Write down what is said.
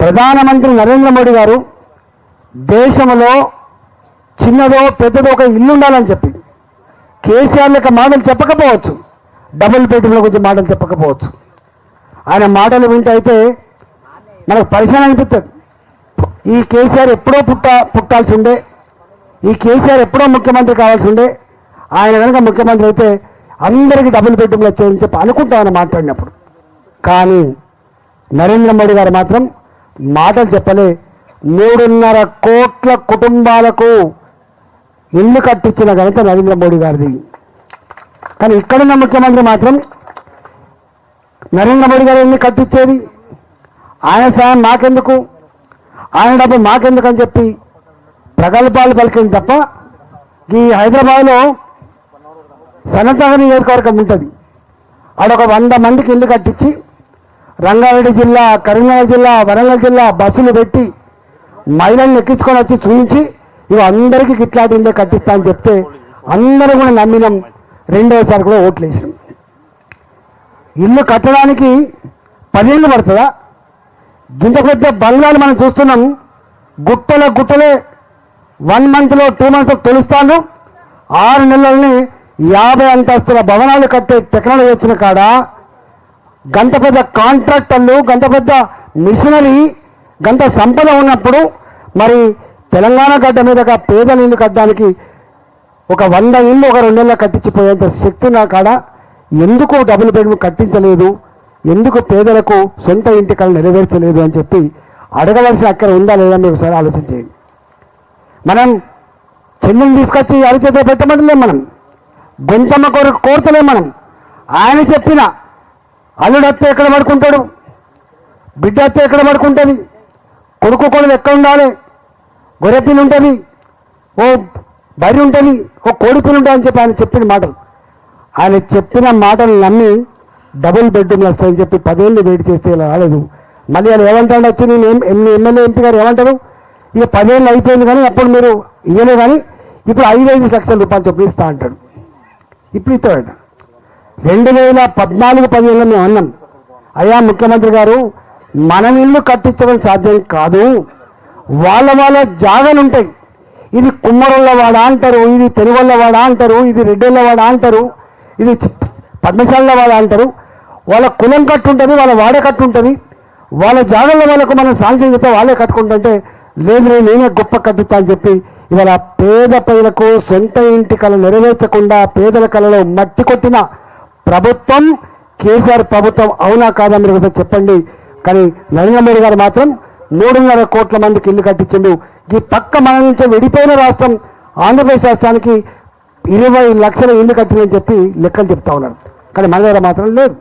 ప్రధానమంత్రి నరేంద్ర మోడీ గారు దేశంలో చిన్నదో పెద్దదో ఒక ఇల్లు ఉండాలని చెప్పి కేసీఆర్ లెక్క మాటలు చెప్పకపోవచ్చు. డబుల్ బెడ్రూమ్ల గురించి మాటలు చెప్పకపోవచ్చు. ఆయన మాటలు వింటే అయితే మనకు పరిశీలన అనిపిస్తుంది. ఈ కేసీఆర్ ఎప్పుడో పుట్ట పుట్టాల్సి ఉండే ఈ కేసీఆర్ ఎప్పుడో ముఖ్యమంత్రి కావాల్సి ఉండే ఆయన కనుక ముఖ్యమంత్రి అయితే అందరికీ డబుల్ బెడ్రూమ్లు వచ్చాయని చెప్పి అనుకుంటా ఆయన మాట్లాడినప్పుడు. కానీ నరేంద్ర మోడీ గారు మాత్రం మాటలు చెప్పలే. మూడున్నర కోట్ల కుటుంబాలకు ఇల్లు కట్టించిన ఘనత నరేంద్ర మోడీ గారిది. కానీ ఇక్కడున్న ముఖ్యమంత్రి మాత్రం నరేంద్ర మోడీ గారు ఇల్లు కట్టించేది. ఆయన సాయం మాకెందుకు? ఆయన డబ్బు మాకెందుకు అని చెప్పి ప్రగల్భాలు పలికింది తప్ప ఈ హైదరాబాద్లో సనతగర్ నియోజకవర్గం ఉంటుంది. ఒక వంద మందికి ఇల్లు కట్టించి రంగారెడ్డి జిల్లా కరీంనగర్ జిల్లా వరంగల్ జిల్లా బస్సులు పెట్టి మహిళలను ఎక్కించుకొని వచ్చి చూపించి ఇవి అందరికీ గిట్లాటి ఇల్లే కట్టిస్తా అని చెప్తే అందరూ కూడా నమ్మినాం రెండోసారి కూడా ఓట్లు వేసినాం ఇల్లు కట్టడానికి పదేళ్ళు పడుతుందా? ఇంత పెద్ద బంగ్లాలు మనం చూస్తున్నాం గుట్టల గుట్టలే వన్ మంత్లో టూ మంత్స్ తొలుస్తాను. ఆరు నెలల్ని యాభై అంతస్తుల భవనాలు కట్టే టెక్నాలజీ వచ్చిన కాడ గంట పెద్ద కాంట్రాక్టర్లు గంత పెద్ద మిషనరీ గంట సంపద ఉన్నప్పుడు మరి తెలంగాణ గడ్డ మీదగా పేద నీళ్ళు కట్టడానికి ఒక వంద ఇల్లు ఒక రెండు నెలలు కట్టించిపోయేంత శక్తి నా కాడ ఎందుకు డబుల్ బెడ్రూమ్ కట్టించలేదు? ఎందుకు పేదలకు సొంత ఇంటి కళ నెరవేర్చలేదు అని చెప్పి అడగవలసిన అక్కడ ఉందా లేదా మీరు ఒకసారి ఆలోచించేయండి మనం చెల్లిని తీసుకొచ్చి అరిచేత పెట్టమంటలేం మనం. గొంతమ్మ కోరిక కోరతలేం మనం. ఆయన చెప్పిన అల్లుడత్తే ఎక్కడ పడుకుంటాడు? బిడ్డ అత్తే ఎక్కడ పడుకుంటుంది? కొడుకు కొడుకు ఎక్కడ ఉండాలి? గొర్రెపిల్లి ఉంటుంది? ఓ బరి ఉంటుంది? ఓ కోడి ఉంటుంది అని చెప్పి ఆయన చెప్పిన మాటలు. ఆయన చెప్పిన మాటలు నమ్మి డబుల్ బెడ్రూమ్లు వస్తాయని చెప్పి పదేళ్ళు వెయిట్ చేస్తే ఇలా రాలేదు. మళ్ళీ ఆయన ఏమంటాడు వచ్చి నేను ఎన్ని ఎమ్మెల్యే ఎంపీ గారు ఏమంటారు? ఇక పదేళ్ళు అయిపోయింది కానీ అప్పుడు మీరు ఇవ్వలే కానీ ఇప్పుడు ఐదు ఐదు లక్షల రూపాయలు చొప్పున ఇస్తా అంటాడు. ఇప్పుడు ఇస్తాడు రెండు వేల పద్నాలుగు పదిహేనులో మేము అన్నాం అయ్యా ముఖ్యమంత్రి గారు మనం ఇల్లు కట్టించడం సాధ్యం కాదు. వాళ్ళ వాళ్ళ జాగాలు ఉంటాయి. ఇది కుమ్మరుల వాడ అంటారు ఇది తెలుగుల వాడ అంటారు ఇది రెడ్డిల వాడ అంటారు ఇది పద్మశాల వాడ అంటారు. వాళ్ళ కులం కట్టు ఉంటుంది వాళ్ళ వాడ కట్టు ఉంటుంది వాళ్ళ జాగాల వాళ్ళకు మనం సాంక్షన్ చెప్తే వాళ్ళే కట్టుకుంటుంటే లేదు నేను నేనే గొప్ప కట్టుతా అని చెప్పి ఇవాళ పేద ప్రజలకు సొంత ఇంటి కళ నెరవేర్చకుండా పేదల కళలో మట్టి కొట్టిన ప్రభుత్వం కేసీఆర్ ప్రభుత్వం అవునా కాదా మీరు ఒకసారి చెప్పండి. కానీ నరేంద్ర గారు మాత్రం మూడున్నర కోట్ల మందికి ఇల్లు కట్టించిండు. ఈ పక్క మన నుంచి విడిపోయిన రాష్ట్రం ఆంధ్రప్రదేశ్ రాష్ట్రానికి ఇరవై లక్షల ఇల్లు కట్టిందని చెప్పి లెక్కలు చెప్తా ఉన్నారు. కానీ మన దగ్గర మాత్రం లేదు.